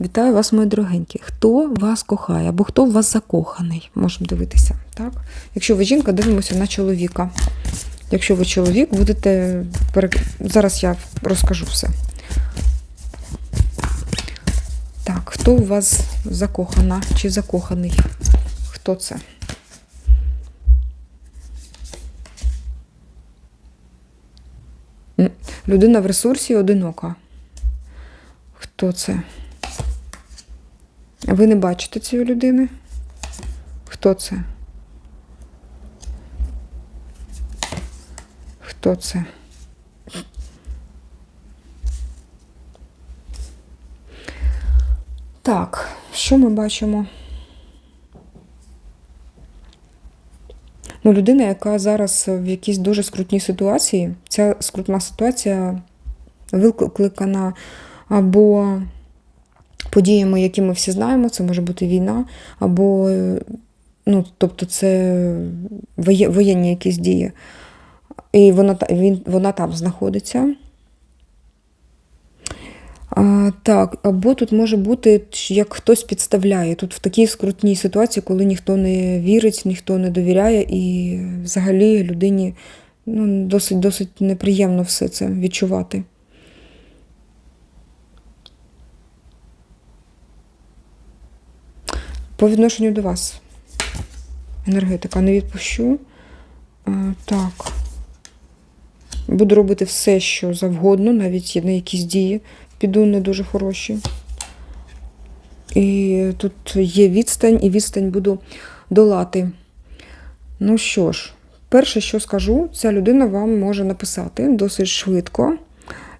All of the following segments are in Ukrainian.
Вітаю вас, мої дорогенькі. Хто вас кохає або хто в вас закоханий? Можемо дивитися. Так? Якщо ви жінка, дивимося на чоловіка. Якщо ви чоловік, будете. Зараз я розкажу все. Так, хто у вас закохана чи закоханий? Хто це? Людина в ресурсі одинока. Хто це? Ви не бачите цієї людини? Хто це? Хто це? Так, що ми бачимо? Ну, людина, яка зараз в якійсь дуже скрутній ситуації, ця скрутна ситуація викликана або подіями, які ми всі знаємо, це може бути війна, або ну, тобто це воєнні якісь дії. І вона, він, вона там знаходиться. А, так, або тут може бути, як хтось підставляє. Тут в такій скрутній ситуації, коли ніхто не вірить, ніхто не довіряє, і взагалі людині ну, досить, досить неприємно все це відчувати. По відношенню до вас. Енергетика не відпущу. А, так. Буду робити все, що завгодно, навіть на якісь дії піду не дуже хороші. І тут є відстань, і відстань буду долати. Ну що ж, перше, що скажу, ця людина вам може написати досить швидко.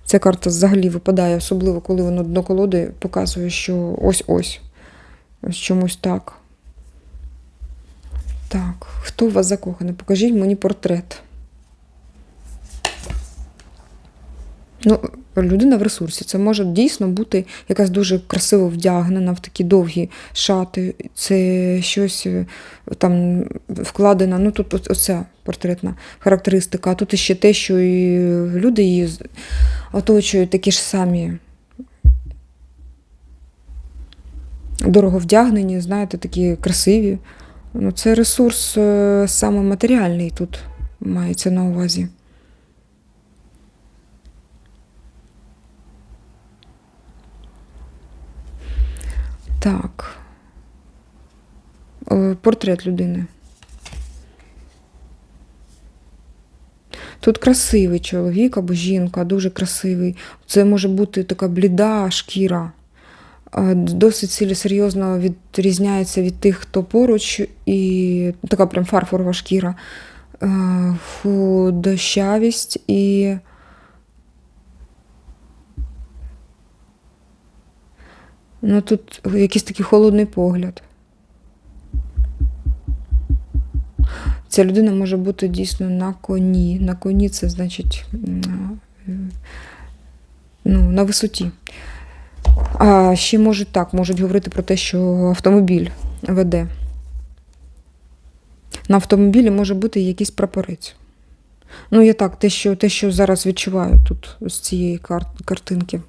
Ця карта взагалі випадає, особливо коли воно дно колоди показує, що ось-ось. Ось чомусь так. Так, хто у вас закоханий? Покажіть мені портрет. Ну, людина в ресурсі. Це може дійсно бути якась дуже красиво вдягнена в такі довгі шати. Це щось е, там вкладена. Ну, тут оця портретна характеристика. А тут іще те, що і люди її оточують такі ж самі. Дорого вдягнені, знаєте, такі красиві. Ну, це ресурс е, саме матеріальний тут мається на увазі. Так. Е, Портрет людини. Тут красивий чоловік або жінка, дуже красивий. Це може бути така бліда шкіра. Е, Досить сильно серйозно відрізняється від тих, хто поруч, і така прям фарфорова шкіра. Е, Худощавість і. Ну, тут якийсь такий холодний погляд. Ця людина може бути дійсно на коні. На коні це значить е, ну, на висоті. А ще можуть так, можуть говорити про те, що автомобіль веде. На автомобілі може бути якийсь прапорець. Ну, я так, те, що, те, що зараз відчуваю тут з цієї кар- картинки.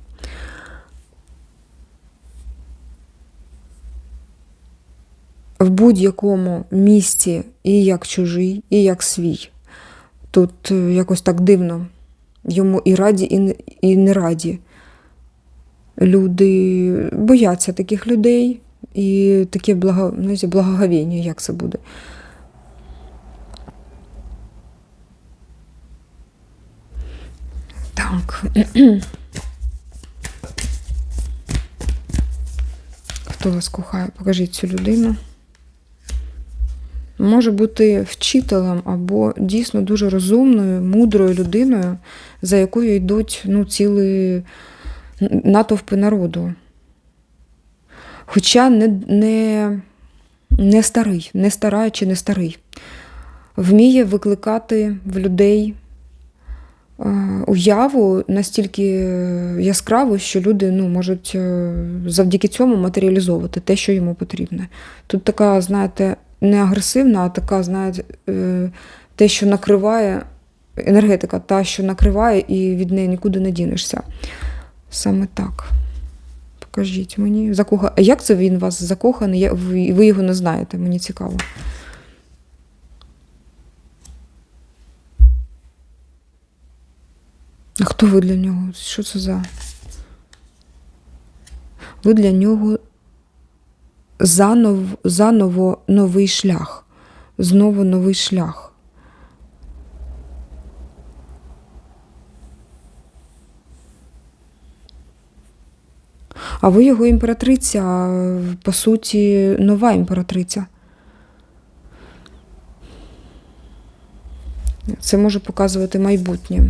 в будь-якому місці і як чужий, і як свій. Тут е, якось так дивно. Йому і раді, і не, і не раді. Люди бояться таких людей, і таке благо, благоговіння, як це буде. Так. Хто вас кохає? Покажіть цю людину. Може бути вчителем або дійсно дуже розумною, мудрою людиною, за якою йдуть ну, цілі натовпи народу. Хоча не, не, не старий, не стара чи не старий. Вміє викликати в людей е, уяву настільки яскраву, що люди ну, можуть е, завдяки цьому матеріалізовувати те, що йому потрібне. Тут така, знаєте, не агресивна, а така, знаєте, е, те, що накриває, енергетика, та, що накриває, і від неї нікуди не дінешся. Саме так. Розкажіть мені. Закоха... Як це він вас закоханий? Ви... його не знаєте, мені цікаво. А хто ви для нього? Що це за? Ви для нього заново, заново новий шлях. Знову новий шлях. А ви його імператриця, по суті, нова імператриця. Це може показувати майбутнє.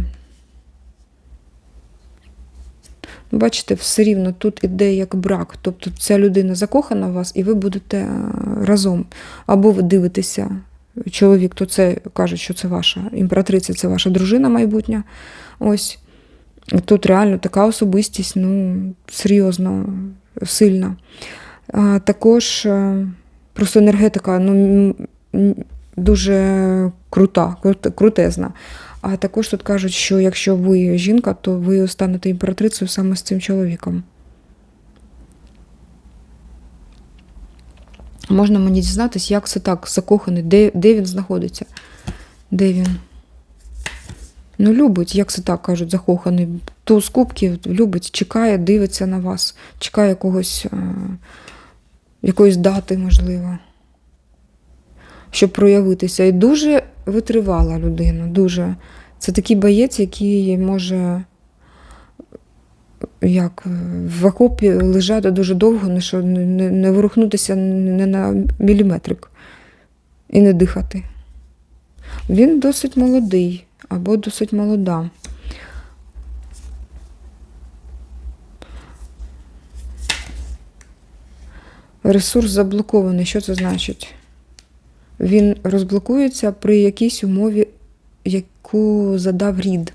Бачите, все рівно тут іде як брак. Тобто ця людина закохана в вас, і ви будете разом. Або ви дивитеся, чоловік, то це каже, що це ваша імператриця, це ваша дружина майбутня. Ось. Тут реально така особистість, ну, серйозно сильна. А, також е, просто енергетика ну, дуже крута, крутезна. А також тут кажуть, що якщо ви жінка, то ви станете імператрицею саме з цим чоловіком. Можна мені дізнатися, як це так, закоханий, де, де він знаходиться? Де він? Ну, любить, як це так кажуть, закоханий. То з кубків любить, чекає, дивиться на вас, чекає якогось, е, якоїсь дати, можливо, щоб проявитися. І дуже витривала людина, дуже. Це такий боєць, який може як в окопі лежати дуже довго, не, що, не, не ворухнутися не на міліметрик і не дихати. Він досить молодий або досить молода. Ресурс заблокований. Що це значить? Він розблокується при якійсь умові, яку задав рід.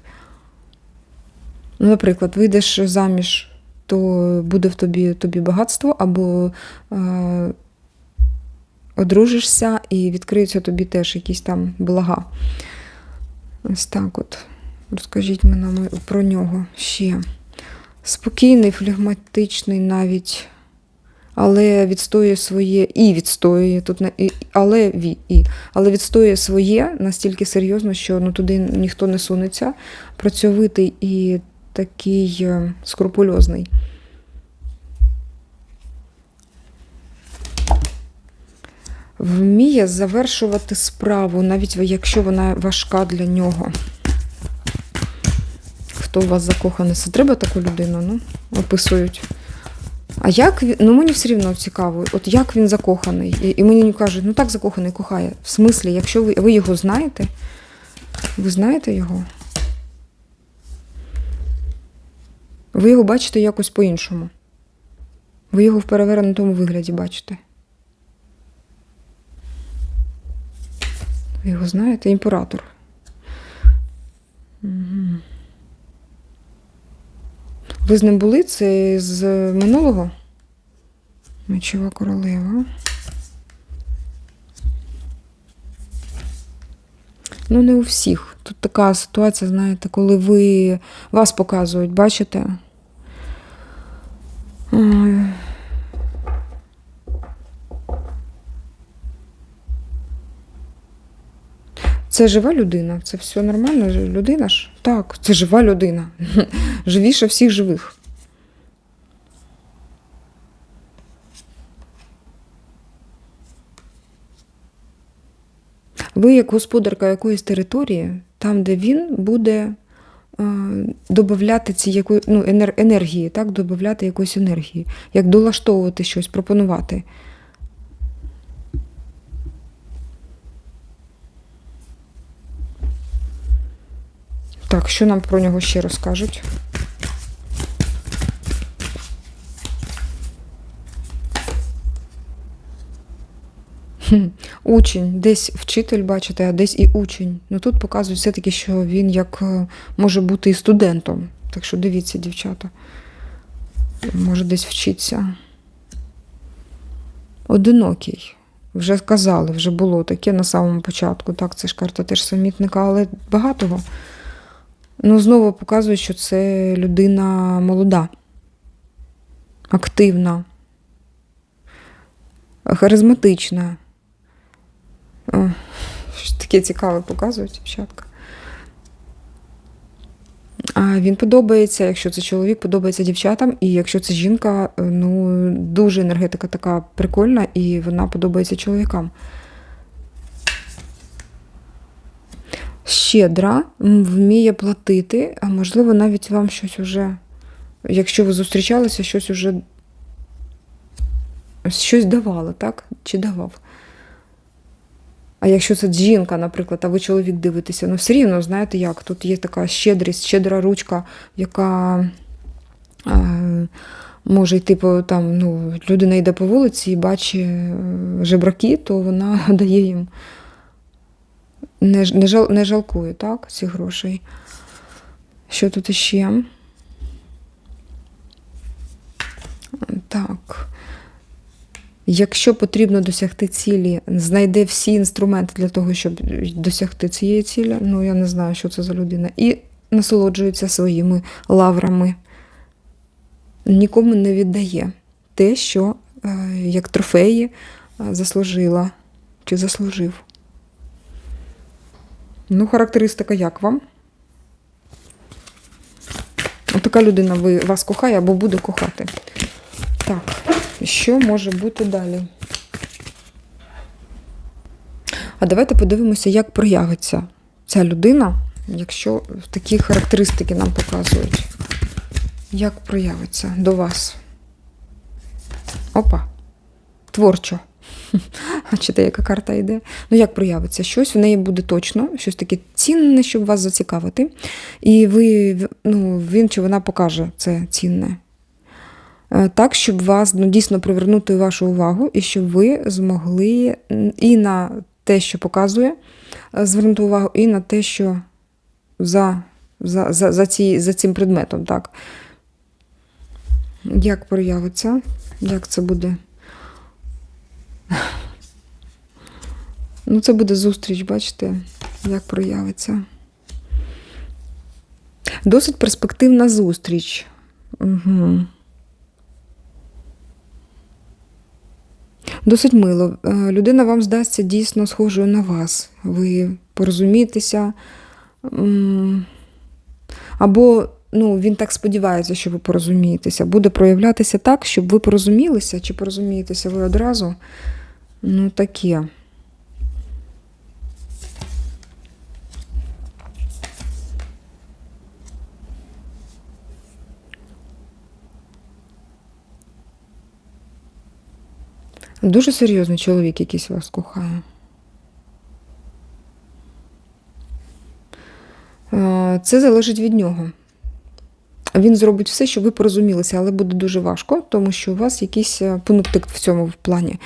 Ну, наприклад, вийдеш заміж, то буде в тобі, тобі багатство, або е, одружишся і відкриються тобі теж якісь там блага. Ось так от. Розкажіть мені про нього ще. Спокійний, флегматичний навіть, але відстоює своє і відстоює тут не- і, але ві, і, але відстоює своє настільки серйозно, що ну, туди ніхто не сунеться. Працьовитий і такий е, скрупульозний. Вміє завершувати справу, навіть якщо вона важка для нього. Хто у вас закоханий? Це треба таку людину? Ну, описують. А як він, ну мені все рівно цікаво, от як він закоханий. І, і мені кажуть, ну так закоханий, кохає. В смислі, якщо ви, ви його знаєте, ви знаєте його? Ви його бачите якось по-іншому. Ви його в перевернутому вигляді бачите. Ви його знаєте? Імператор. Ви з ним були? Це з минулого? Мечова королева. Ну, не у всіх. Тут така ситуація, знаєте, коли ви вас показують, бачите? Ой. Це жива людина, це все нормально. Людина ж? Так, це жива людина. Живіше всіх живих. Ви, як господарка якоїсь території, там, де він буде е, додати ці яко, ну, енергії, так, додати якоїсь енергії, як долаштовувати щось, пропонувати. Так, що нам про нього ще розкажуть? Учень, десь вчитель, бачите, а десь і учень. Ну тут показують все-таки, що він як е, може бути і студентом. Так що дивіться, дівчата. Може десь вчиться. Одинокий. Вже казали, вже було таке на самому початку. Так, це ж карта теж самітника, але багатого. Ну, знову показує, що це людина молода. активна, харизматична. Щось таке цікаве показують дівчатка. А він подобається, якщо це чоловік, подобається дівчатам, і якщо це жінка, ну дуже енергетика така прикольна, і вона подобається чоловікам. Щедра, вміє платити, а можливо, навіть вам щось уже, якщо ви зустрічалися, щось уже щось давала, так? Чи давав? А якщо це жінка, наприклад, а ви чоловік дивитеся, ну все рівно, знаєте як, тут є така щедрість, щедра ручка, яка може йти по там, ну, людина йде по вулиці і бачить е, жебраки, то вона дає їм. Не, не, жал, не жалкує, так, ці грошей. Що тут іще? Так. Якщо потрібно досягти цілі, знайде всі інструменти для того, щоб досягти цієї цілі. Ну, я не знаю, що це за людина. І насолоджується своїми лаврами. Нікому не віддає те, що е, як трофеї е, заслужила чи заслужив. Ну, характеристика як вам? Така людина ви, вас кохає або буде кохати. Так, що може бути далі? А давайте подивимося, як проявиться ця людина, якщо такі характеристики нам показують. Як проявиться до вас? Опа. Творчо. А чи яка карта йде? Ну, як проявиться? Щось в неї буде точно, щось таке цінне, щоб вас зацікавити. І ви, ну, він чи вона покаже це цінне. Е, Так, щоб вас ну, дійсно привернути вашу увагу, і щоб ви змогли і на те, що показує, е, звернути увагу, і на те, що за, за, за, за, ці, за цим предметом. Так. Як проявиться? Як це буде? Ну, це буде зустріч, бачите, як проявиться. Досить перспективна зустріч. Угу. Досить мило. Е, Людина вам здасться дійсно схожою на вас. Ви порозумієтеся. Або ну, він так сподівається, що ви порозумієтеся. Буде проявлятися так, щоб ви порозумілися, чи порозумієтеся ви одразу. Ну, таке. Дуже серйозний чоловік якийсь вас кохає. Е, Це залежить від нього. Він зробить все, щоб ви порозумілися, але буде дуже важко, тому що у вас якийсь е, пунктик в цьому плані.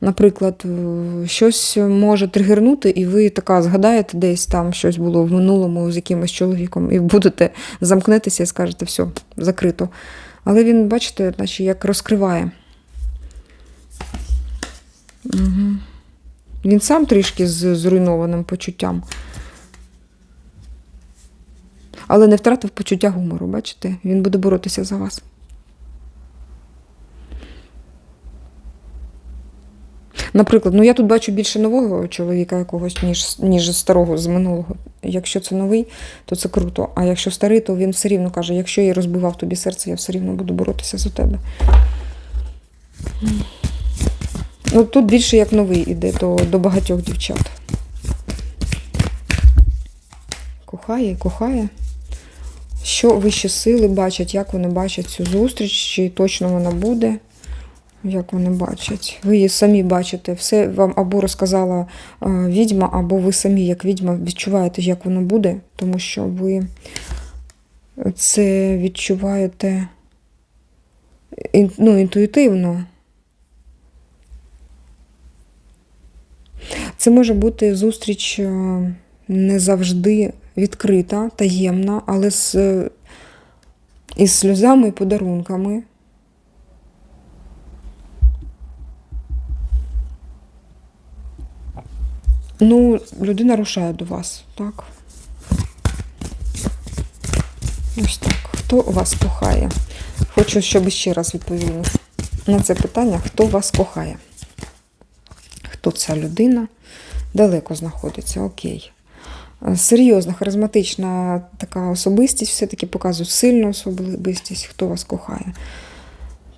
Наприклад, е, щось може тригернути, і ви така згадаєте, десь там щось було в минулому з якимось чоловіком, і будете замкнетеся і скажете, все, закрито. Але він, бачите, наче як розкриває. Угу. Він сам трішки з зруйнованим почуттям. Але не втратив почуття гумору, бачите? Він буде боротися за вас. Наприклад, ну я тут бачу більше нового чоловіка якогось, ніж, ніж старого з минулого. Якщо це новий, то це круто. А якщо старий, то він все рівно каже: якщо я розбивав тобі серце, я все рівно буду боротися за тебе. Ну, тут більше як новий іде до, до багатьох дівчат. Кохає кохає. Що вищі сили бачать, як вони бачать цю зустріч, чи точно вона буде, як вони бачать. Ви її самі бачите, все вам або розказала е, відьма, або ви самі, як відьма, відчуваєте, як воно буде, тому що ви це відчуваєте ну, інтуїтивно. Це може бути зустріч е, не завжди відкрита, таємна, але з, е, із сльозами і подарунками. Ну, людина рушає до вас, так? Ось так. Хто вас кохає? Хочу, щоб ще раз відповіли. на це питання, хто вас кохає. Хто ця людина? Далеко знаходиться, окей. Серйозна, харизматична така особистість, все-таки показує сильну особистість, хто вас кохає.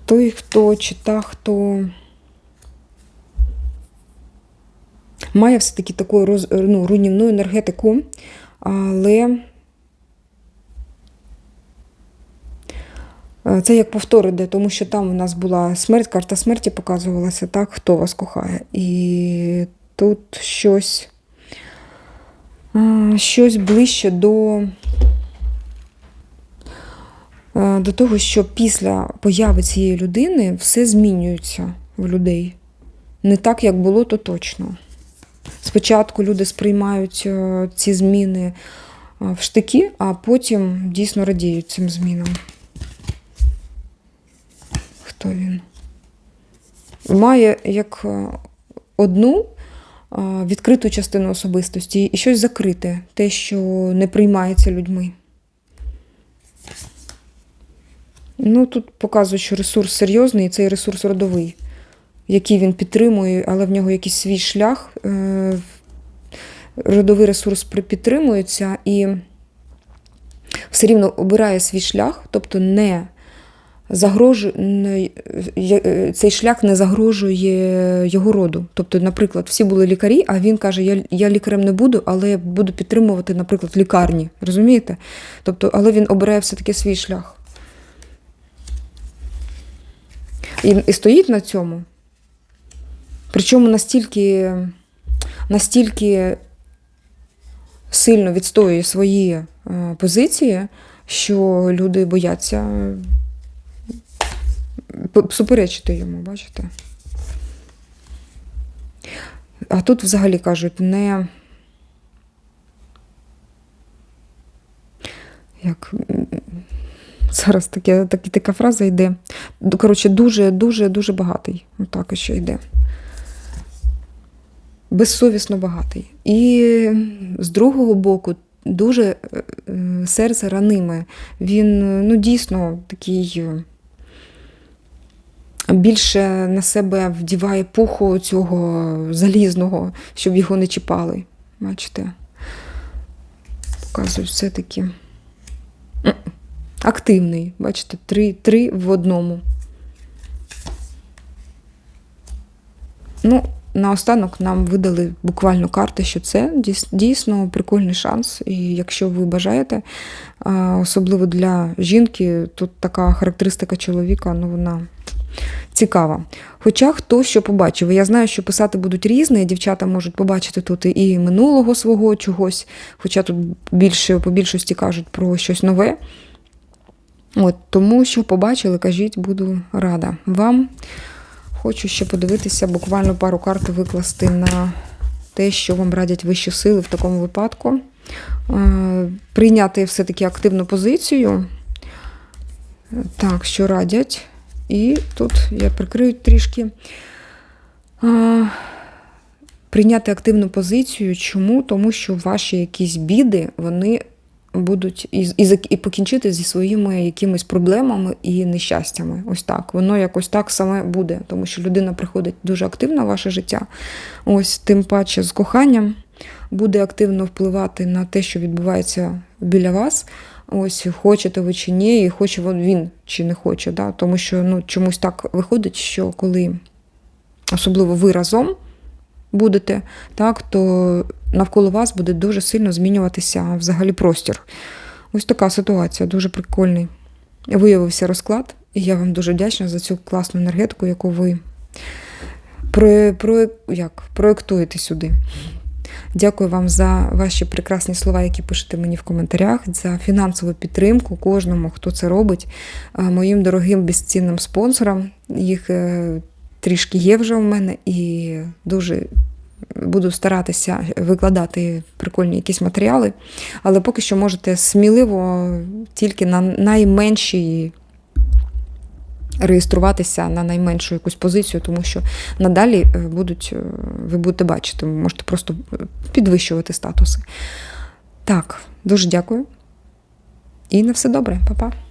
Той, хто чи та, хто має все-таки таку роз, ну, руйнівну енергетику, але е, це як повтор тому що там у нас була смерть, карта смерті показувалася, так, хто вас кохає. І тут щось, щось ближче до, е, до того, що після появи цієї людини все змінюється в людей. Не так, як було, то точно. Спочатку люди сприймають е, ці зміни е, в штики, а потім дійсно радіють цим змінам. Хто він? Має як е, одну е, відкриту частину особистості і щось закрите, те, що не приймається людьми. Ну, тут показують, що ресурс серйозний, і цей ресурс родовий який він підтримує, але в нього якийсь свій шлях. е, Родовий ресурс підтримується і все рівно обирає свій шлях, тобто не загрожує, е, цей шлях не загрожує його роду. Тобто, наприклад, всі були лікарі, а він каже: Я, я лікарем не буду, але я буду підтримувати, наприклад, лікарні. Розумієте? Тобто, але він обирає все-таки свій шлях. І, і стоїть на цьому. Причому настільки, настільки сильно відстоює свої е, позиції, що люди бояться суперечити йому, бачите? А тут взагалі кажуть, не. Як зараз таке, таке, така фраза йде. Коротше, дуже, дуже, багатий. Отак ще йде. Безсовісно багатий. І з другого боку, дуже е, серце раниме. Він ну, дійсно такий. Більше на себе вдіває пуху цього залізного, щоб його не чіпали. Бачите? Показують все-таки. Активний, бачите, три, три в одному. Ну, наостанок нам видали буквально карти, що це дійсно прикольний шанс. І якщо ви бажаєте, особливо для жінки, тут така характеристика чоловіка, ну вона цікава. Хоча хто що побачив. Я знаю, що писати будуть різне, дівчата можуть побачити тут і минулого свого чогось, хоча тут більше по більшості кажуть про щось нове. От, тому що побачили, кажіть, буду рада вам. Хочу ще подивитися, буквально пару карт викласти на те, що вам радять вищі сили в такому випадку. Е, Прийняти все-таки активну позицію. Так, що радять. І тут я прикрию трішки. А, Прийняти активну позицію. Чому? Тому що ваші якісь біди, вони будуть і, і, і покінчити зі своїми якимись проблемами і нещастями. Ось так. Воно якось так саме буде, тому що людина приходить дуже активно в ваше життя. Ось тим паче з коханням буде активно впливати на те, що відбувається біля вас. Ось хочете ви чи ні, і хоче він- чи не хоче. Да? Тому що ну, чомусь так виходить, що коли особливо ви разом будете, так, то навколо вас буде дуже сильно змінюватися взагалі простір. Ось така ситуація, дуже прикольний. Виявився розклад, і я вам дуже вдячна за цю класну енергетику, яку ви про, про, як, проєктуєте сюди. Дякую вам за ваші прекрасні слова, які пишете мені в коментарях, за фінансову підтримку кожному, хто це робить. Моїм дорогим безцінним спонсорам. Їх е, трішки є вже у мене, і дуже буду старатися викладати прикольні якісь матеріали. Але поки що можете сміливо тільки на найменші реєструватися на найменшу якусь позицію, тому що надалі е, будуть, е, ви будете бачити, ви можете просто е, підвищувати статуси. Так, дуже дякую. І на все добре, Па-па.